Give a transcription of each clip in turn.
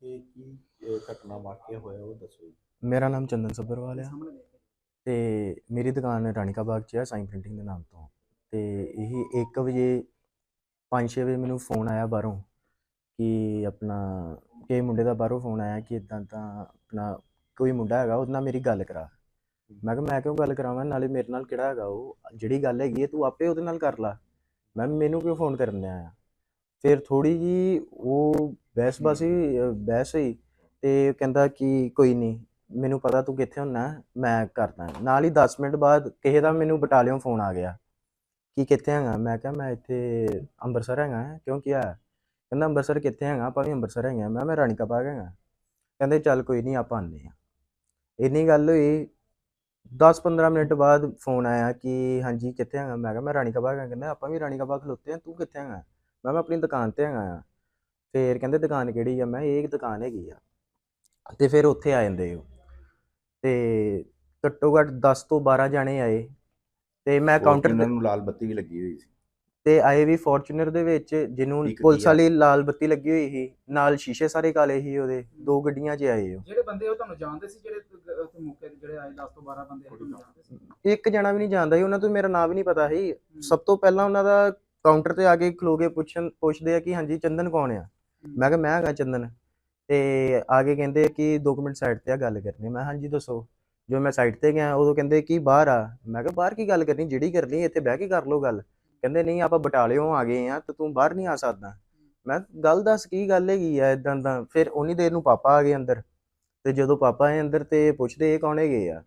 ਕਿ ਕੀ ਅਹ, ਘਟਨਾ ਵਾਕਿਆ ਹੋਇਆ ਉਹ ਦੱਸੋ ਜੀ। ਮੇਰਾ ਨਾਮ ਚੰਦਨ ਸੱਭਰਵਾਲ ਆ। ਤੇ ਮੇਰੀ ਦੁਕਾਨ ਰਾਣੀਕਾ ਬਾਗ 'ਚ ਹੈ ਸਾਈਨ ਪ੍ਰਿੰਟਿੰਗ ਦੇ ਨਾਮ ਤੋਂ। ਤੇ ਇਹ 1 ਵਜੇ 5-6 ਵਜੇ ਮੈਨੂੰ ਫੋਨ ਆਇਆ ਬਾਹਰੋਂ ਕਿ ਆਪਣਾ ਕਿ ਮੁੰਡੇ ਦਾ ਬਾਹਰੋਂ ਫੋਨ ਆਇਆ ਕਿ ਇਦਾਂ ਤਾਂ ਆਪਣਾ ਕੋਈ ਮੁੰਡਾ ਹੈਗਾ ਉਹਦੇ ਨਾਲ ਮੇਰੀ ਗੱਲ ਕਰਾ। ਮੈਂ ਕਿਹਾ ਮੈਂ ਕਿਉਂ ਗੱਲ ਕਰਾਵਾਂ? ਨਾਲੇ ਮੇਰੇ ਨਾਲ ਕਿਹੜਾ ਹੈਗਾ ਉਹ? ਜਿਹੜੀ ਗੱਲ ਹੈਗੀ ਹੈ ਤੂੰ ਆਪੇ ਉਹਦੇ ਨਾਲ ਕਰ ਲਾ। ਮੈਂ ਕਿਹਾ ਮੈਨੂੰ ਕਿਉਂ ਫੋਨ ਕਰਨ ਦਿਆ ਆ ਫਿਰ ਥੋੜੀ ਜੀ ਉਹ ਬਹਿਸ ਬਾਸੀ ਅਹ ਬਹਿਸ ਹੋਈ ਤੇ ਕਹਿੰਦਾ ਕਿ ਕੋਈ ਨਹੀਂ ਮੈਨੂੰ ਪਤਾ ਤੂੰ ਕਿੱਥੇ ਹੁੰਨਾ ਮੈਂ ਕਰਦਾ। ਨਾਲ ਹੀ 10 ਮਿੰਟ ਬਾਅਦ ਕਿਸੇ ਦਾ ਮੈਨੂੰ ਬਟਾਲੀਅਨ ਫੋਨ ਆ ਗਿਆ ਕਿ ਕਿੱਥੇ ਹੈਗਾ? ਮੈਂ ਕਿਹਾ ਮੈਂ ਇੱਥੇ ਅੰਮ੍ਰਿਤਸਰ ਹੈਗਾ ਕਿਉਂ ਕੀ ਆ ਕਹਿੰਦਾ ਅੰਮ੍ਰਿਤਸਰ ਕਿੱਥੇ ਹੈਗਾ? ਆਪਾਂ ਵੀ ਅੰਮ੍ਰਿਤਸਰ ਹੈਗੇ ਮੈਂ ਮੈਂ ਰਾਣੀਕਾ ਬਾਗ ਹੈਗਾ। ਕਹਿੰਦੇ ਚੱਲ ਕੋਈ ਨਹੀਂ ਆਪਾਂ ਆਉਂਦੇ ਆ ਇੰਨੀ ਗੱਲ ਹੋਈ 10-15 ਮਿੰਟ ਬਾਅਦ ਫੋਨ ਆਇਆ ਕਿ ਹਾਂਜੀ ਕਿੱਥੇ ਹੈਗਾ? ਮੈਂ ਕਿਹਾ ਮੈਂ ਰਾਣੀਕਾ ਬਾਗ ਹੈਗਾ। ਕਹਿੰਦੇ ਆਪਾਂ ਵੀ ਰਾਣੀਕਾ ਬਾਗ ਖਲੋਤੇ ਆ ਤੂੰ ਕਿੱਥੇ ਹੈਗਾ? ਮੈਂ ਮੈਂ ਆਪਣੀ ਦੁਕਾਨ ਤੇ ਹੈਗਾ ਆ। ਫੇਰ ਕਹਿੰਦੇ ਦੁਕਾਨ ਕਿਹੜੀ ਆ? ਮੈਂ ਇਹ ਇੱਕ ਦੁਕਾਨ ਹੈਗੀ ਆ। ਤੇ ਫਿਰ ਉੱਥੇ ਆ ਜਾਂਦੇ ਉਹ। ਤੇ ਘੱਟੋ ਘੱਟ 10 ਤੋਂ 12 ਜਾਣੇ ਆਏ। ਤੇ ਮੈਂ ਕਾਊਂਟਰ ਉਹਨਾਂ ਨੂੰ ਲਾਲ ਬੱਤੀ ਵੀ ਲੱਗੀ ਹੋਈ ਸੀ। ਤੇ ਆਏ ਵੀ ਫੋਰਚੂਨਰ ਦੇ ਵਿੱਚ ਜਿਹਨੂੰ ਪੁਲਿਸ। ਵਾਲੀ ਲਾਲ ਬੱਤੀ ਲੱਗੀ ਹੋਈ ਸੀ। ਨਾਲ ਸ਼ੀਸ਼ੇ ਸਾਰੇ ਕਾਲੇ ਸੀ ਉਹਦੇ। ਦੋ ਗੱਡੀਆਂ 'ਚ ਆਏ ਉਹ। ਜਿਹੜੇ ਬੰਦੇ ਉਹ ਤੁਹਾਨੂੰ ਜਾਣਦੇ ਸੀ? ਜਿਹੜੇ ਤ- ਉੱਥੇ ਮੌਕੇ ਤੇ ਜਿਹੜੇ ਆਏ 10 ਤੋਂ 12 ਬੰਦੇ ਆਏ ਤੁਹਾਨੂੰ ਜਾਣਦੇ ਸੀ? ਇੱਕ ਜਣਾ ਵੀ ਨਹੀਂ ਜਾਣਦਾ ਸੀ। ਉਹਨਾਂ ਤੋਂ ਮੇਰਾ ਨਾਮ ਵੀ ਨਹੀਂ ਪਤਾ ਸੀ। ਸਭ ਤੋਂ ਪਹਿਲਾਂ ਉਹਨਾਂ ਦਾ ਕਾਊਂਟਰ ਤੇ ਆ ਕੇ ਖਲੋ ਕੇ ਪੁੱਛਣ ਪੁੱਛਦੇ ਆ ਕਿ ਹਾਂਜੀ ਚੰਦਨ ਕੌਣ ਆ? ਮੈਂ ਕਿਹਾ ਮੈਂ ਹੈਗਾ ਚੰਦਨ। ਤੇ ਆ ਕੇ ਕਹਿੰਦੇ ਕਿ 2 ਮਿੰਟ ਸਾਈਡ ਤੇ ਆ ਗੱਲ ਕਰਨੀ ਮੈਂ ਹਾਂਜੀ ਦੱਸੋ। ਜੋ ਮੈਂ ਸਾਈਡ ਤੇ ਗਿਆ ਉਦੋਂ ਕਹਿੰਦੇ ਕਿ ਬਾਹਰ ਆ। ਮੈਂ ਕਿਹਾ ਬਾਹਰ ਕੀ ਗੱਲ ਕਰਨੀ? ਜਿਹੜੀ ਕਰਨੀ ਇੱਥੇ ਬਹਿ ਕੇ ਕਰ ਲਓ ਗੱਲ। ਕਹਿੰਦੇ ਨਹੀਂ ਆਪਾਂ ਬਟਾਲਿਓਂ ਆ ਗਏ ਆ ਤੇ ਤੂੰ ਬਾਹਰ ਨਹੀਂ ਆ ਸਕਦਾ। ਮੈਂ ਗੱਲ ਦੱਸ ਕੀ ਗੱਲ ਹੈਗੀ ਆ ਇਦਾਂ ਦਾ? ਫਿਰ ਉਨੀ ਦੇਰ ਨੂੰ ਪਾਪਾ ਆ ਗਏ ਅੰਦਰ। ਤੇ ਜਦੋਂ ਪਾਪਾ ਆਏ ਅੰਦਰ ਤੇ ਪੁੱਛਦੇ ਇਹ ਕੌਣ ਹੈਗੇ ਆ?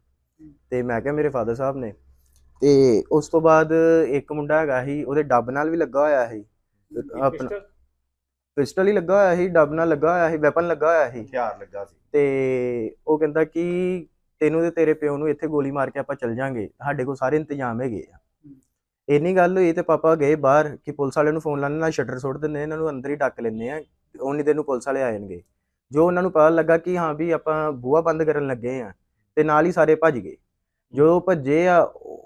ਤੇ ਮੈਂ ਕਿਹਾ ਮੇਰੇ ਫਾਦਰ ਸਾਹਿਬ ਨੇ। ਤੇ ਉਸ ਤੋਂ ਬਾਅਦ ਇੱਕ ਮੁੰਡਾ ਹੈਗਾ ਸੀ ਉਹਦੇ ਡੱਬ ਨਾਲ ਵੀ ਲੱਗਾ ਹੋਇਆ ਸੀ। ਆਪਣਾ ਪਿਸਟਲ ਹੀ ਲੱਗਾ ਹੋਇਆ ਸੀ ਡੱਬ ਨਾਲ ਲੱਗਾ ਹੋਇਆ ਸੀ ਵੈਪਨ ਲੱਗਾ ਹੋਇਆ ਸੀ। ਹਥਿਆਰ ਲੱਗਾ ਸੀ। ਤੇ ਉਹ ਕਹਿੰਦਾ ਕਿ ਤੈਨੂੰ ਤੇ ਤੇਰੇ ਪਿਓ ਨੂੰ ਇੱਥੇ ਗੋਲੀ ਮਾਰ ਕੇ ਆਪਾਂ ਚੱਲ ਜਾਾਂਗੇ ਸਾਡੇ ਕੋਲ ਸਾਰੇ ਇੰਤਜ਼ਾਮ ਹੈਗੇ ਆ। ਇੰਨੀ ਗੱਲ ਹੋਈ ਤੇ ਪਾਪਾ ਗਏ ਬਾਹਰ ਕਿ ਪੁਲਿਸ ਵਾਲਿਆਂ ਨੂੰ ਫੋਨ ਲਾਣੇ ਨਾਲ ਸ਼ਟਰ ਸੁੱਟ ਦਿੰਦੇ ਇਹਨਾਂ ਨੂੰ ਅੰਦਰ ਹੀ ਡੱਕ ਲੈਂਦੇ ਆ ਉਨੀ ਦੇਰ ਨੂੰ ਪੁਲਿਸ ਵਾਲੇ ਆ ਜਾਣਗੇ। ਜੋ ਉਹਨਾਂ ਨੂੰ ਪਤਾ ਲੱਗਾ ਕਿ ਹਾਂ ਵੀ ਆਪਾਂ ਬੂਹਾ ਬੰਦ ਕਰਨ ਲੱਗੇ ਆ ਤੇ ਨਾਲ ਹੀ ਸਾਰੇ ਭੱਜ ਗਏ। ਜੋ ਭੱਜੇ ਆ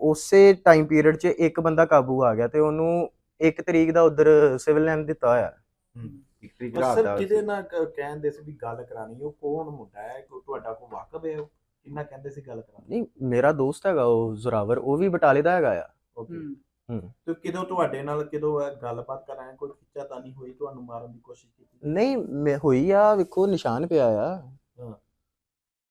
ਉਸੇ ਟਾਈਮ ਪੀਰੀਅਡ 'ਚ ਇੱਕ ਬੰਦਾ ਕਾਬੂ ਆ ਗਿਆ ਤੇ ਉਹਨੂੰ ਇੱਕ ਤਰੀਕ ਦਾ ਉਧਰ ਸਿਵਲ ਲਾਈਨ ਦਿੱਤਾ ਹੋਇਆ। ਰਾਤ ਅਸਲ ਦਾ ਕਿਹਦੇ ਨਾਲ ਕ- ਕਹਿੰਦੇ ਸੀ ਵੀ ਗੱਲ ਕਰਾਣੀ ਉਹ ਕੌਣ ਮੁੰਡਾ ਹੈ? ਕੋਈ ਤੁਹਾਡਾ ਕੋਈ ਵਾਕਬ ਹੈ ਉਹ? ਕਿੰਨਾ ਕਹਿੰਦੇ ਸੀ ਗੱਲ ਕਰਾਣੀ ਨਹੀਂ ਮੇਰਾ ਦੋਸਤ ਹੈਗਾ ਉਹ ਜ਼ੋਰਾਵਰ ਉਹ ਵੀ ਬਟਾਲੇ ਦਾ ਹੈਗਾ ਆ। ਓਕੇ। ਹੂੰ। ਤੇ ਕਿਦੋਂ ਤੁਹਾਡੇ ਨਾਲ ਕਿਦੋਂ ਇਹ ਗੱਲਬਾਤ ਕਰਾਂ ਕੋਈ ਖਿੱਚਾ ਤਾਂ ਨਹੀਂ ਹੋਈ ਤੁਹਾਨੂੰ ਮਾਰਨ ਦੀ ਕੋਸ਼ਿਸ਼ ਕੀਤੀ? ਨਹੀਂ ਮੈਂ ਹੋਈ ਆ ਵੇਖੋ ਨਿਸ਼ਾਨ ਪਿਆ ਆ।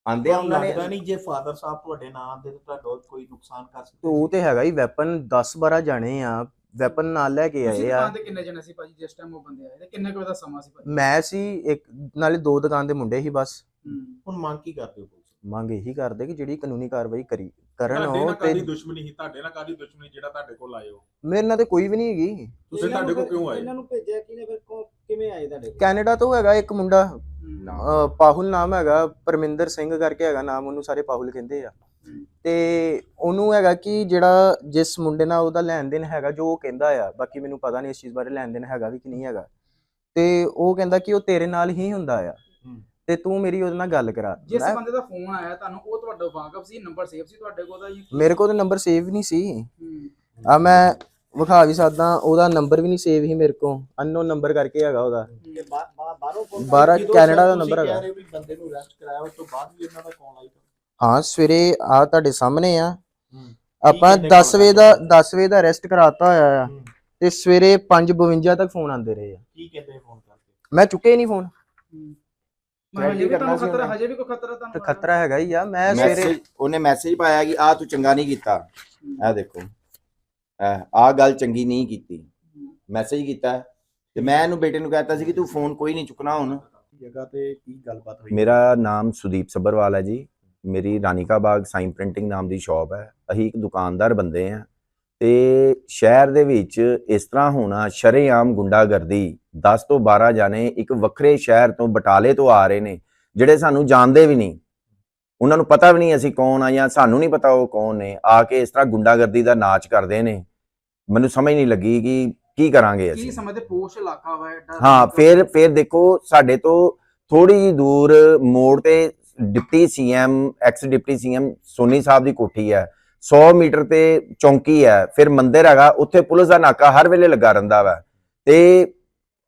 ਆਂਦੇ ਆ ਤੁਹਾਨੂੰ ਉਹਨਾਂ ਨੇ ਲੱਗਦਾ ਨਹੀਂ ਜੇ ਫਾਦਰ ਸਾਹਿਬ ਤੁਹਾਡੇ ਨਾਂ ਆਉਂਦੇ ਤਾਂ ਤੁਹਾਡਾ ਕੋਈ ਨੁਕਸਾਨ ਕਰ ਸਕਦੇ? ਉਹ ਤੇ ਹੈਗਾ ਹੀ ਵੈਪਨ 10 12 ਜਾਣੇ ਆ ਵੈਪਨ ਨਾਲ ਲੈ ਕੇ ਆਏ ਆ। ਦੁਕਾਨ ਤੇ ਕਿੰਨੇ ਜਣੇ ਸੀ ਭਾਜੀ ਜਿਸ ਟਾਈਮ ਉਹ ਬੰਦੇ ਆਏ? ਤੇ ਕਿੰਨੇ ਕੁ ਵਜੇ ਦਾ ਸਮਾਂ ਸੀ ਭਾਜੀ? ਮੈਂ ਸੀ ਇੱਕ ਨਾਲੇ ਦੋ ਦੁਕਾਨ ਦੇ ਮੁੰਡੇ ਸੀ ਬਸ। ਹੂੰ। ਹੁਣ ਮੰਗ ਕੀ ਕਰਦੇ ਹੋ ਪੁਲਿਸ? ਮੰਗ ਇਹੀ ਕਰਦੇ ਕਿ ਜਿਹੜੀ ਕਾਨੂੰਨੀ ਕਾਰਵਾਈ ਕਰੀ ਕਰਨ ਤੁਹਾਡੇ ਉਹ ਨਾਲ ਕਾਦੀ ਤੇ ਦੁਸ਼ਮਣੀ ਸੀ? ਤੁਹਾਡੇ ਨਾਲ ਕਾਦੀ ਦੁਸ਼ਮਣੀ ਜਿਹੜਾ ਤੁਹਾਡੇ ਕੋਲ ਆਏ ਹੋ? ਮੇਰੇ ਨਾਲ ਤੇ ਕੋਈ ਵੀ ਨਹੀਂ ਹੈਗੀ। ਤੁਸੀਂ ਤੁਹਾਡੇ ਕੋਲ ਕਿਉਂ ਆਏ? ਇਹਨਾਂ ਨੂੰ ਭੇਜਿਆ ਕਿਨੇ ਫਿਰ ਕੌਣ- ਕਿਵੇਂ ਆਏ ਤੁਹਾਡੇ ਕੋਲ? ਕੈਨੇਡਾ ਤੋਂ ਹੈਗਾ ਇੱਕ ਮੁੰਡਾ। ਹੂੰ। ਅਹ ਪਾਹੁਲ ਨਾਮ ਹੈਗਾ ਪਰਮਿੰਦਰ ਸਿੰਘ ਕਰਕੇ ਹੈਗਾ ਨਾਮ ਉਹਨੂੰ ਸਾਰੇ ਪਾਹੁਲ ਕਹਿੰਦੇ ਆ। ਤੇ ਉਹਨੂੰ ਹੈਗਾ ਕਿ ਜਿਹੜਾ ਜਿਸ ਮੁੰਡੇ ਨਾਲ ਉਹਦਾ ਲੈਣ ਦੇਣ ਹੈਗਾ ਜੋ ਉਹ ਕਹਿੰਦਾ ਆ ਬਾਕੀ ਮੈਨੂੰ ਪਤਾ ਨਹੀਂ ਇਸ ਚੀਜ਼ ਬਾਰੇ ਲੈਣ ਦੇਣ ਹੈਗਾ ਵੀ ਕਿ ਨਹੀਂ ਹੈਗਾ ਤੇ ਉਹ ਕਹਿੰਦਾ ਕਿ ਉਹ ਤੇਰੇ ਨਾਲ ਹੀ ਹੁੰਦਾ ਆ। ਹੂੰ। ਤੇ ਤੂੰ ਮੇਰੀ ਉਹਦੇ ਨਾਲ ਗੱਲ ਕਰਾ। ਜਿਸ ਮੈਂ- ਬੰਦੇ ਦਾ ਫੋਨ ਆਇਆ ਤੁਹਾਨੂੰ ਉਹ ਤੁਹਾਡਾ ਵਾਕਫ ਸੀ ਨੰਬਰ ਸੇਵ ਸੀ ਤੁਹਾਡੇ ਕੋਲ ਦਾ ਜੀ ਮੇਰੇ ਕੋਲ ਤਾਂ ਨੰਬਰ ਸੇਵ ਨਹੀਂ ਸੀ। ਹੂੰ। ਆ ਮੈਂ ਵਿਖਾ ਵੀ ਸਕਦਾ ਉਹਦਾ ਨੰਬਰ ਵੀ ਨਹੀਂ ਸੇਵ ਸੀ ਮੇਰੇ ਕੋਲ। ਅਨਨੋਨ ਨੰਬਰ ਕਰਕੇ ਹੈਗਾ ਉਹਦਾ। ਤੇ ਬਾ- ਬਾ- ਬਾਹਰੋਂ ਫੋਨ ਬਾਹਰ ਜਦੋਂ ਕੈਨੇਡਾ ਦਾ ਤੁਸੀਂ ਨੰਬਰ ਕਹਿ ਹੈਗਾ ਰਹੇ ਵੀ ਬੰਦੇ ਨੂੰ ਅਰੈਸਟ ਕਰਾਇਆ ਉਸ ਤੋਂ ਬਾਅਦ ਵੀ ਉਹਨਾਂ ਦਾ ਕਾਲ ਆਈ ਹਾਂ ਸਵੇਰੇ ਆ ਤੁਹਾਡੇ ਸਾਹਮਣੇ ਆ। ਆਪਾਂ ਕਹਿੰਦੇ 10 ਵਜੇ ਦਾ 10 ਵਜੇ ਦਾ ਅਰੈਸਟ ਕਰਾਤਾ ਹੋਇਆ ਆ। ਤੇ ਸਵੇਰੇ 5:52 ਤੱਕ ਫੋਨ ਆਉਂਦੇ ਰਹੇ ਆ। ਕੀ ਕਹਿੰਦੇ ਫੋਨ ਕਰਕੇ। ਮੈਂ ਚੁੱਕੇ ਨਹੀਂ ਫੋਨ ਹਜੇ ਵੀ ਤੁਹਾਨੂੰ ਖਤਰਾ ਉਹਨੇ। ਹਜੇ ਵੀ ਕੋਈ ਖਤਰਾ ਤੇ ਤੁਹਾਨੂੰ ਖਤਰਾ ਹੈਗਾ ਹੀ ਆ ਮੈਂ ਸਵੇਰੇ ਉਹਨੇ ਮੈਸੇਜ ਪਾਇਆ ਕਿ ਆ ਤੂੰ ਚੰਗਾ ਨਹੀਂ ਕੀਤਾ। ਇਹ ਦੇਖੋ। ਆ ਗੱਲ ਚੰਗੀ ਨਹੀਂ ਕੀਤੀ। ਮੈਸੇਜ ਕੀਤਾ। ਤੇ ਮੈਂ ਇਹਨੂੰ ਬੇਟੇ ਨੂੰ ਕਹਿਤਾ ਸੀ ਕਿ ਤੂੰ ਫੋਨ ਕੋਈ ਨਹੀਂ ਚੁੱਕਣਾ ਹੁਣ। ਜਗ੍ਹਾ ਤੇ ਕੀ ਗੱਲਬਾਤ ਹੋਈ? ਮੇਰਾ ਨਾਮ ਸੁਦੀਪ ਸੱਬਰਵਾਲ ਹੈ ਜੀ। ਮੇਰੀ ਰਾਨੀਕਾ ਬਾਗ ਸਾਈਨ ਪ੍ਰਿੰਟਿੰਗ ਨਾਮ ਦੀ ਸ਼ਾਪ ਹੈ। ਅਸੀਂ ਇੱਕ ਦੁਕਾਨਦਾਰ ਬੰਦੇ ਆ ਤੇ ਸ਼ਹਿਰ ਦੇ ਵਿੱਚ ਇਸ ਤਰ੍ਹਾਂ ਹੋਣਾ ਸ਼ਰੇਆਮ ਗੁੰਡਾਗਰਦੀ। 10 ਤੋਂ 12 ਜਾਣੇ ਇੱਕ ਵੱਖਰੇ ਸ਼ਹਿਰ ਤੋਂ ਬਟਾਲੇ ਤੋਂ ਆ ਰਹੇ ਨੇ ਜਿਹੜੇ ਸਾਨੂੰ ਜਾਣਦੇ ਵੀ ਨਹੀਂ। ਉਹਨਾਂ ਨੂੰ ਪਤਾ ਵੀ ਨਹੀਂ ਅਸੀਂ ਕੌਣ ਆ ਜਾਂ ਸਾਨੂੰ ਨਹੀਂ ਪਤਾ ਉਹ ਕੌਣ ਨੇ। ਆ ਕੇ ਇਸ ਤਰ੍ਹਾਂ ਗੁੰਡਾਗਰਦੀ ਦਾ ਨਾਚ ਕਰਦੇ ਨੇ। ਮੈਨੂੰ ਸਮਝ ਨਹੀਂ ਲੱਗੀ ਕਿ ਕੀ ਕਰਾਂਗੇ ਕੀ ਅਸੀਂ ਸਮਝਦੇ? ਪੋਸ਼ ਇਲਾਕਾ ਵਾ ਹਾਂ ਫਿਰ ਫਿਰ ਦੇਖੋ ਸਾਡੇ ਤੋਂ ਥੋੜੀ ਜਿਹੀ ਦੂਰ ਮੋੜ ਤੇ deputy CM ex deputy CM Soni Sahib ਦੀ ਕੋਠੀ ਹੈ 100 ਮੀਟਰ ਤੇ ਚੌਂਕੀ ਹੈ ਫਿਰ ਮੰਦਿਰ ਹੈਗਾ ਉੱਥੇ ਪੁਲਿਸ ਦਾ ਨਾਕਾ ਹਰ ਵੇਲੇ ਲੱਗਾ ਰਹਿੰਦਾ ਵਾ। ਤੇ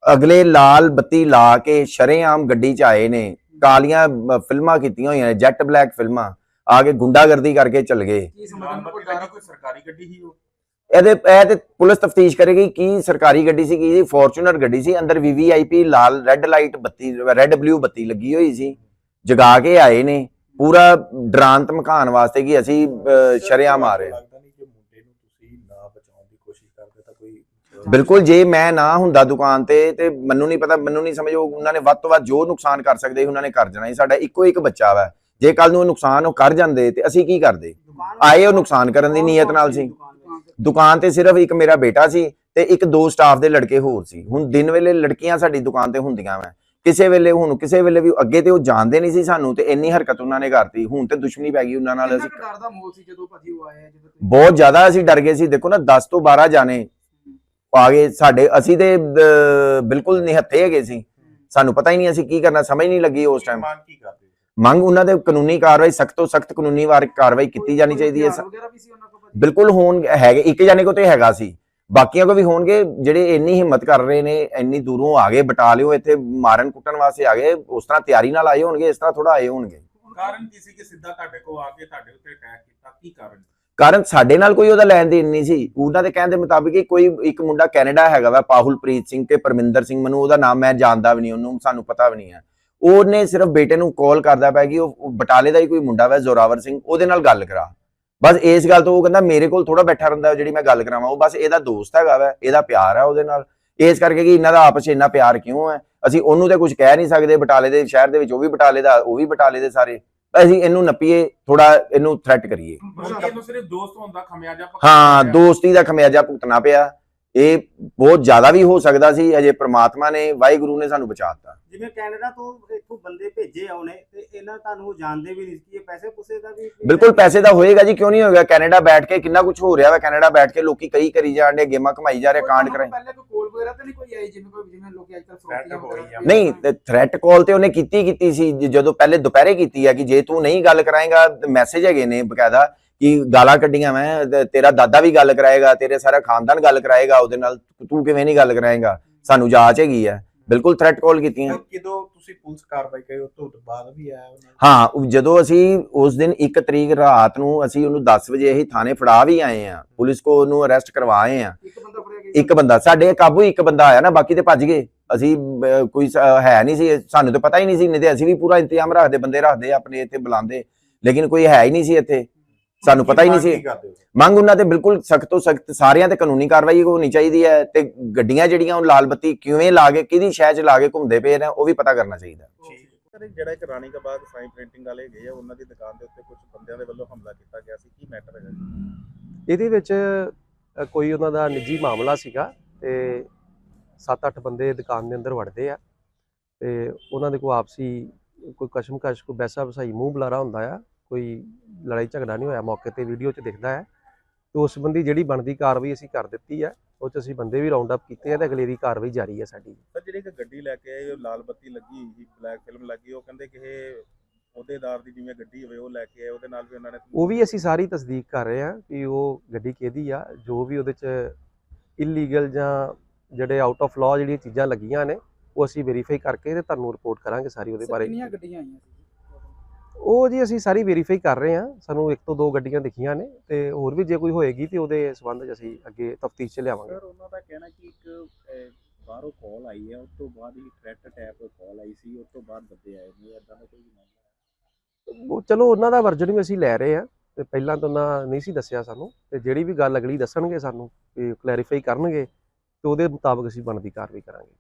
ਅਗਲੇ ਲਾਲ ਬੱਤੀ ਲਾ ਕੇ ਸ਼ਰੇਆਮ ਗੱਡੀ 'ਚ ਆਏ ਨੇ ਕਾਲੀਆਂ ਫਿਲਮਾਂ ਕੀਤੀਆਂ ਹੋਈਆਂ ਨੇ ਜੈਟ ਬਲੈਕ ਫਿਲਮਾਂ ਆ ਕੇ ਗੁੰਡਾਗਰਦੀ ਕਰਕੇ ਚਲ ਗਏ। ਕੀ ਕੋਈ ਸਰਕਾਰੀ ਗੱਡੀ ਉਹ? ਇਹਦੇ ਇਹ ਤੇ ਪੁਲਿਸ ਤਫਤੀਸ਼ ਕਰੇਗੀ ਕੀ ਸਰਕਾਰੀ ਗੱਡੀ ਸੀ ਕੀ ਫੋਰਚੂਨਰ ਗੱਡੀ ਸੀ ਅੰਦਰ ਵੀਵੀਆਈਪੀ ਲਾਲ ਰੈੱਡ ਲਾਈਟ ਬੱਤੀ ਰੈੱਡ ਬਲੂ ਬੱਤੀ ਲੱਗੀ ਹੋਈ ਸੀ। ਜਗਾ ਕੇ ਆਏ ਨੇ ਪੂਰਾ ਡਰਾਨ ਧਮਕਾਉਣ ਵਾਸਤੇ ਕਿ ਅਸੀਂ ਅ, ਸ਼ਰੇਆਮ ਆ ਰਹੇ ਹਾਂ। ਲੱਗਦਾ ਨਹੀਂ ਜੇ ਮੁੰਡੇ ਨੂੰ ਤੁਸੀਂ ਨਾ ਬਚਾਉਣ ਦੀ ਕੋਸ਼ਿਸ਼ ਕਰਦੇ ਤਾਂ ਕੋਈ ਬਿਲਕੁਲ ਜੇ ਮੈਂ ਨਾ ਹੁੰਦਾ ਦੁਕਾਨ ਤੇ ਤੇ ਮੈਨੂੰ ਨਹੀਂ ਪਤਾ ਮੈਨੂੰ ਨਹੀਂ ਸਮਝ ਉਹ ਉਹਨਾਂ ਨੇ ਵੱਧ ਤੋਂ ਵੱਧ ਜੋ ਨੁਕਸਾਨ ਕਰ ਸਕਦੇ ਸੀ ਉਹਨਾਂ ਨੇ ਕਰ ਜਾਣਾ। ਸੀ ਸਾਡਾ ਇੱਕੋ ਇੱਕ ਬੱਚਾ ਵਾ। ਜੇ ਕੱਲ ਨੂੰ ਉਹ ਨੁਕਸਾਨ ਉਹ ਕਰ ਜਾਂਦੇ ਤੇ ਅਸੀਂ ਕੀ ਕਰਦੇ? ਆਏ ਉਹ ਨੁਕਸਾਨ ਕਰਨ ਦੀ ਨੀਅਤ ਨਾਲ ਸੀ ਦੁਕਾਨ ਤੇ ਸਿਰਫ ਇੱਕ ਮੇਰਾ ਬੇਟਾ ਸੀ ਤੇ ਇੱਕ ਦੋ ਸਟਾਫ ਦੇ ਲੜਕੇ ਹੋਰ ਸੀ। ਹੁਣ ਦਿਨ ਵੇਲੇ ਲੜਕੀਆਂ ਸਾਡੀ ਦੁਕਾਨ ਤੇ ਹੁੰਦੀਆਂ ਵਾ। ਕਿਸੇ ਵੇਲੇ ਹੁਣ ਕਿਸੇ ਵੇਲੇ ਵੀ ਅੱਗੇ ਤੇ ਉਹ ਜਾਣਦੇ ਨਹੀਂ ਸੀ ਸਾਨੂੰ ਤੇ ਇੰਨੀ ਹਰਕਤ ਉਹਨਾਂ ਨੇ ਕਰਤੀ। ਹੁਣ ਤੇ ਦੁਸ਼ਮਣੀ ਪੈ ਗਈ ਉਹਨਾਂ ਨਾਲ ਅਸੀਂ ਡਰ ਦਾ ਮੋਲ ਸੀ ਜਦੋਂ ਭਾਜੀ ਉਹ ਆਏ ਆ, ਜਦੋਂ ਤੁਸੀਂ- ਬਹੁਤ ਜ਼ਿਆਦਾ ਅਸੀਂ ਡਰ ਗਏ ਸੀ। ਦੇਖੋ ਨਾ 10 ਤੋਂ 12 ਜਾਣੇ ਆ ਗਏ ਸਾਡੇ। ਅਸੀਂ ਤੇ ਅਹ, ਬਿਲਕੁਲ ਨਿਹੱਥੇ ਹੈਗੇ ਸੀ। ਸਾਨੂੰ ਪਤਾ ਹੀ ਨਹੀਂ ਅਸੀਂ ਕੀ ਕਰਨਾ ਸਮਝ ਨਹੀਂ ਲੱਗੀ ਉਸ ਟਾਈਮ ਮੰਗ ਕੀ ਕਰਦੇ? ਮੰਗ ਉਹਨਾਂ ਦੇ ਕਾਨੂੰਨੀ ਕਾਰਵਾਈ ਸਖਤ ਤੋਂ ਸਖਤ ਕਾਨੂੰਨੀ ਵਾਰ ਕਾਰਵਾਈ ਕੀਤੀ ਜਾਣੀ ਚਾਹੀਦੀ ਹੈ। ਹਥਿਆਰ ਵਗੈਰਾ ਵੀ ਸੀ ਉਹਨਾਂ ਕੋਲ ਭਾਜੀ? ਬਿਲਕੁਲ ਹੋਣ ਹੈਗੇ ਇੱਕ ਜਾਨੇ ਕੋ ਤੇ ਹੈਗਾ ਸੀ। ਬਾਕੀਆਂ ਕੋ ਵੀ ਹੋਣਗੇ ਜਿਹੜੇ ਇੰਨੀ ਹਿੰਮਤ ਕਰ ਰਹੇ ਨੇ ਇੰਨੀ ਦੂਰੋਂ ਆ ਗਏ ਬਟਾਲਿਓ ਇੱਥੇ ਮਾਰਨ ਕੁੱਟਣ ਵਾਸਤੇ ਆ ਗਏ ਉਸ ਤਰ੍ਹਾਂ ਤਿਆਰੀ ਨਾਲ ਆਏ ਹੋਣਗੇ ਇਸ ਤਰ੍ਹਾਂ ਥੋੜਾ ਆਏ ਹੋਣਗੇ। ਕਾਰਨ ਕੀ ਸੀ ਕਿ ਸਿੱਧਾ ਤੁਹਾਡੇ ਕੋਲ ਆ ਕੇ ਤੁਹਾਡੇ ਉੱਤੇ ਅਟੈਕ ਕੀਤਾ? ਕੀ ਕਾਰਨ? ਕਾਰਨ ਸਾਡੇ ਨਾਲ ਕੋਈ ਉਹਦਾ ਲੈਣ ਦੇਣ ਨਹੀਂ ਸੀ। ਉਹਨਾਂ ਦੇ ਕਹਿਣ ਦੇ ਮੁਤਾਬਿਕ ਹੀ ਕੋਈ ਇੱਕ ਮੁੰਡਾ ਕੈਨੇਡਾ ਹੈਗਾ ਵਾ ਪਾਹੁਲਪ੍ਰੀਤ ਸਿੰਘ ਤੇ ਪਰਮਿੰਦਰ ਸਿੰਘ ਮੈਨੂੰ ਉਹਦਾ ਨਾਮ ਮੈਂ ਜਾਣਦਾ ਵੀ ਨਹੀਂ ਉਹਨੂੰ ਸਾਨੂੰ ਪਤਾ ਵੀ ਨਹੀਂ ਹੈ। ਉਹਨੇ ਸਿਰਫ ਬੇਟੇ ਨੂੰ ਕਾਲ ਕਰਦਾ ਪਿਆ ਕਿ ਉਹ ਬਟਾਲੇ ਦਾ ਹੀ ਕੋਈ ਮੁੰਡਾ ਵਾ ਜ਼ੋਰਾਵਰ ਸਿੰਘ ਉਹਦੇ ਨਾਲ ਗੱਲ ਕਰਾ। ਬਸ ਇਸ ਗੱਲ ਤੋਂ ਉਹ ਕਹਿੰਦਾ ਮੇਰੇ ਕੋਲ ਥੋੜਾ ਬੈਠਾ ਰਹਿੰਦਾ ਜਿਹੜੀ ਮੈਂ ਗੱਲ ਕਰਾਵਾਂ ਉਹ ਬਸ ਇਹਦਾ ਦੋਸਤ ਹੈਗਾ ਵਾ ਇਹਦਾ ਪਿਆਰ ਹੈ ਉਹਦੇ ਨਾਲ। ਇਸ ਕਰਕੇ ਕਿ ਇਹਨਾਂ ਦਾ ਆਪਸ 'ਚ ਇੰਨਾ ਪਿਆਰ ਕਿਉਂ ਹੈ ਅਸੀਂ ਉਹਨੂੰ ਤੇ ਕੁਝ ਕਹਿ ਨਹੀਂ ਸਕਦੇ ਬਟਾਲੇ ਦੇ ਸ਼ਹਿਰ ਦੇ ਵਿੱਚ ਉਹ ਵੀ ਬਟਾਲੇ ਦਾ ਉਹ ਵੀ ਬਟਾਲੇ ਦੇ ਸਾਰੇ। ਅਸੀਂ ਇਹਨੂੰ ਨੱਪੀਏ ਥੋੜਾ ਇਹਨੂੰ ਥ੍ਰੈਟ ਕਰੀਏ। ਇਹਨੂੰ ਸਿਰਫ ਦੋਸਤ ਖਮਿਆਜਾ ਹਾਂ। ਦੋਸਤੀ ਦਾ ਖਮਿਆਜਾ ਭੁਗਤਣਾ ਪਿਆ। ਇਹ ਬਹੁਤ ਜ਼ਿਆਦਾ ਵੀ ਹੋ ਸਕਦਾ ਸੀ ਅਜੇ ਪ੍ਰਮਾਤਮਾ ਨੇ ਵਾਹਿਗੁਰੂ ਨੇ ਸਾਨੂੰ ਬਚਾਤਾ ਜਿਵੇਂ ਕੈਨੇਡਾ ਤੋਂ ਇੱਥੋਂ ਬੰਦੇ ਭੇਜੇ ਆ ਉਹਨੇ ਤੇ ਇਹਨਾਂ ਤੁਹਾਨੂੰ ਜਾਣਦੇ ਵੀ ਨਹੀਂ ਸੀ ਕਿ ਇਹ ਪੈਸੇ ਪੂਸੇ ਦਾ ਵੀ ਬਿਲਕੁਲ ਪੈਸੇ ਦਾ ਹੋਏਗਾ ਜੀ ਕਿਉਂ ਨਹੀਂ ਹੋਏਗਾ? ਕੈਨੇਡਾ ਬੈਠ ਕੇ ਕਿੰਨਾ ਕੁਝ ਹੋ ਰਿਹਾ ਵਾ ਕੈਨੇਡਾ ਬੈਠ ਕੇ ਲੋਕੀ ਕਈ ਕਰੀ ਜਾਣ ਡੇ ਗੇਮਾਂ ਕਮਾਈ ਜਾ ਰਹੇ ਕਾਂਡ ਕਰਾਈ। ਪਹਿਲੇ ਕੋਈ ਕੋਲ ਵਗੈਰਾ ਤਾਂ ਨਹੀਂ ਕੋਈ ਆਈ ਜਿਵੇਂ ਕੋਈ ਜਿਵੇਂ ਲੋਕੀ ਹੋ ਰਹੀ ਆ। ਨਹੀਂ ਥ੍ਰੈਟ ਕਾਲ ਤੇ ਉਹਨੇ ਕੀਤੀ ਕੀਤੀ ਸੀ ਜਦੋਂ ਪਹਿਲੇ ਦੁਪਹਿਰੇ ਕੀਤੀ ਹੈ ਕਿ ਜੇ ਤੂੰ ਨਹੀਂ ਗੱਲ ਕਰਾਏਗਾ ਮੈਸੇਜ ਹੈਗੇ ਨੇ ਬਕਾਇਦਾ। ਕਿ ਗਾਲਾਂ ਕੱਢੀਆਂ ਮੈਂ ਤੇਰਾ ਦਾਦਾ ਵੀ ਗੱਲ ਕਰਾਏਗਾ ਤੇਰੇ ਸਾਰਾ ਖਾਨਦਾਨ ਗੱਲ ਕਰਾਏਗਾ ਉਹਦੇ ਨਾਲ ਤੂੰ ਕਿਵੇਂ ਨਹੀਂ ਗੱਲ ਕਰਾਏਗਾ? ਸਾਨੂੰ ਜਾਂਚ ਹੈਗੀ ਹੈ ਬਿਲਕੁਲ ਥ੍ਰੈਟ ਕਾਲ ਕੀਤੀਆਂ। ਕਿਦੋਂ ਤੁਸੀਂ ਪੁਲਿਸ ਕਾਰਵਾਈ ਕਰੀ ਉਸ ਤੋਂ ਬਾਅਦ ਵੀ ਆਇਆ ਉਹਨਾਂ ਹਾਂ ਜਦੋਂ ਅਸੀਂ ਉਸ ਦਿਨ 1 ਤਰੀਕ ਰਾਤ ਨੂੰ ਅਸੀਂ ਉਹਨੂੰ 10 ਵਜੇ ਹੀ ਥਾਣੇ ਫੜਾ ਵੀ ਆਏ ਆ। ਪੁਲਿਸ ਕੋ ਉਹਨੂੰ ਅਰੈਸਟ ਕਰਵਾਏ ਆ। ਇੱਕ ਬੰਦਾ ਫੜਿਆ ਗਿਆ? ਇੱਕ ਬੰਦਾ ਸਾਡੇ ਕਾਬੂ ਇੱਕ ਬੰਦਾ ਆਇਆ ਨਾ ਬਾਕੀ ਤੇ ਭੱਜ ਗਏ। ਅਸੀਂ ਕੋਈ ਹੈ ਨਹੀਂ ਸੀ ਸਾਨੂੰ ਤਾਂ ਪਤਾ ਹੀ ਨਹੀਂ ਸੀ ਨਹੀਂ ਤੇ ਅਸੀਂ ਵੀ ਪੂਰਾ ਇੰਤਜ਼ਾਮ ਰੱਖਦੇ ਬੰਦੇ ਰੱਖਦੇ ਆਪਣੇ ਇੱਥੇ ਬੁਲਾਉਂਦੇ। ਲੇਕਿਨ ਕੋਈ ਹੈ ਹੀ ਨਹੀਂ ਸੀ ਇੱਥੇ। ਸਾਨੂੰ ਪਤਾ ਹੀ ਨਹੀਂ ਸੀ। ਕੀ ਹੋ? ਮੰਗ ਉਹਨਾਂ ਤੇ ਬਿਲਕੁਲ ਸਖਤ ਤੋਂ ਸਖਤ ਸਾਰਿਆਂ ਤੇ ਕਾਨੂੰਨੀ ਕਾਰਵਾਈ ਹੋਣੀ ਚਾਹੀਦੀ ਹੈ ਤੇ ਗੱਡੀਆਂ ਜਿਹੜੀਆਂ ਉਹ ਲਾਲ ਬੱਤੀ ਕਿਵੇਂ ਲਾ ਕੇ ਕਿਹਦੀ ਸ਼ਹਿ ਚ ਲਾ ਕੇ ਘੁੰਮਦੇ ਪਏ ਨੇ ਉਹ ਵੀ ਪਤਾ ਕਰਨਾ ਚਾਹੀਦਾ। ਸਰ ਜਿਹੜਾ ਇੱਕ ਰਾਣੀ ਕਾ ਬਾਗ ਸਾਈਨ ਪ੍ਰਿੰਟਿੰਗ ਵਾਲੇ ਗਏ ਆ ਉਹਨਾਂ ਦੀ ਦੁਕਾਨ ਦੇ ਉੱਤੇ ਕੁਝ ਬੰਦਿਆਂ ਦੇ ਵੱਲੋਂ ਹਮਲਾ ਕੀਤਾ ਗਿਆ ਸੀ ਕੀ ਮੈਟਰ ਹੈਗਾ ਜੀ? ਇਹਦੇ ਵਿੱਚ ਕੋਈ ਉਹਨਾਂ ਦਾ ਨਿੱਜੀ ਮਾਮਲਾ ਸੀਗਾ ਤੇ 7-8 ਬੰਦੇ ਦੁਕਾਨ ਦੇ ਅੰਦਰ ਵੜਦੇ ਆ ਤੇ ਉਹਨਾਂ ਦੇ ਕੋਈ ਆਪਸੀ ਕੋਈ ਕਸ਼ਮਕਸ਼ ਕੋਈ ਵੈਸਾ ਵਸਾਈ ਮੂੰਹ ਬੁਲਾਰਾ ਹੁੰਦਾ ਆ ਕੋਈ ਲੜਾਈ ਝਗੜਾ ਨਹੀਂ ਹੋਇਆ ਮੌਕੇ ਤੇ ਵੀਡੀਓ 'ਚ ਦਿਖਦਾ ਹੈ ਤੇ ਉਸ ਸੰਬੰਧੀ ਜਿਹੜੀ ਬਣਦੀ ਕਾਰਵਾਈ ਅਸੀਂ ਕਰ ਦਿੱਤੀ ਹੈ ਉਹ 'ਚ ਅਸੀਂ ਬੰਦੇ ਵੀ ਰਾਉਂਡ ਅਪ ਕੀਤੇ ਆ ਤੇ ਅਗਲੇਰੀ ਕਾਰਵਾਈ ਜਾਰੀ ਹੈ ਸਾਡੀ। ਸਰ ਜਿਹੜੀ ਇੱਕ ਗੱਡੀ ਲੈ ਕੇ ਆਏ ਉਹ ਲਾਲ ਬੱਤੀ ਲੱਗੀ ਹੋਈ ਸੀ ਬਲੈਕ ਫਿਲਮ ਲੱਗੀ ਉਹ ਕਹਿੰਦੇ ਕਿ ਇਹ ਅਹੁਦੇਦਾਰ ਦੀ ਜਿਵੇਂ ਗੱਡੀ ਹੋਵੇ ਉਹ ਲੈ ਕੇ ਆਏ ਉਹਦੇ ਨਾਲ ਵੀ ਉਹਨਾਂ ਨੇ ਉਹ ਵੀ ਅਸੀਂ ਸਾਰੀ ਤਸਦੀਕ ਕਰ ਰਹੇ ਹਾਂ ਕਿ ਉਹ ਗੱਡੀ ਕਿਹਦੀ ਆ ਜੋ ਵੀ ਉਹਦੇ 'ਚ ਇਲੀਗਲ ਜਾਂ ਜਿਹੜੇ ਆਊਟ ਆਫ ਲਾਅ ਜਿਹੜੀਆਂ ਚੀਜ਼ਾਂ ਲੱਗੀਆਂ ਨੇ ਉਹ ਅਸੀਂ ਵੈਰੀਫਾਈ ਕਰਕੇ ਤੇ ਤੁਹਾਨੂੰ ਰਿਪੋਰਟ ਕਰਾਂਗੇ ਸਾਰੀ ਉਹਦੇ ਬਾਰੇ। ਕਿੰਨੀਆਂ ਗੱਡੀਆਂ ਆਈਆਂ ਸੀ? ਉਹ ਜੀ ਅਸੀਂ ਸਾਰੀ ਵੈਰੀਫਾਈ ਕਰ ਰਹੇ ਹਾਂ। ਸਾਨੂੰ ਇੱਕ ਤੋਂ ਦੋ ਗੱਡੀਆਂ ਦਿਖੀਆਂ ਨੇ ਤੇ ਹੋਰ ਵੀ ਜੇ ਕੋਈ ਹੋਏਗੀ ਤੇ ਉਹਦੇ ਸੰਬੰਧ 'ਚ ਅਸੀਂ ਅੱਗੇ ਤਫਤੀਸ਼ 'ਚ ਲਿਆਵਾਂਗੇ। ਸਰ ਉਹਨਾਂ ਦਾ ਕਹਿਣਾ ਕਿ ਇੱਕ ਬਾਹਰੋਂ ਕਾਲ ਆਈ ਹੈ ਉਸ ਤੋਂ ਬਾਅਦ ਹੀ ਥ੍ਰੈਟ ਟੈਪ ਕਾਲ ਆਈ ਸੀ ਉਸ ਤੋਂ ਬਾਅਦ ਬੰਦੇ ਆਏ ਨੇ ਇਦਾਂ ਦਾ ਕੋਈ ਮਾਮਲਾ ਉਹ ਚਲੋ ਉਹਨਾਂ ਦਾ ਵਰਜਨ ਵੀ ਅਸੀਂ ਲੈ ਰਹੇ ਹਾਂ ਤੇ ਪਹਿਲਾਂ ਤਾਂ ਉਹਨਾਂ ਨਹੀਂ ਸੀ ਦੱਸਿਆ ਸਾਨੂੰ ਤੇ ਜਿਹੜੀ ਵੀ ਗੱਲ ਅਗਲੀ ਦੱਸਣਗੇ ਸਾਨੂੰ ਕਿ ਕਲੈਰੀਫਾਈ ਕਰਨਗੇ ਤੇ ਉਹਦੇ ਮੁਤਾਬਕ ਅਸੀਂ ਬਣਦੀ ਕਾਰਵਾਈ ਕਰਾਂਗੇ।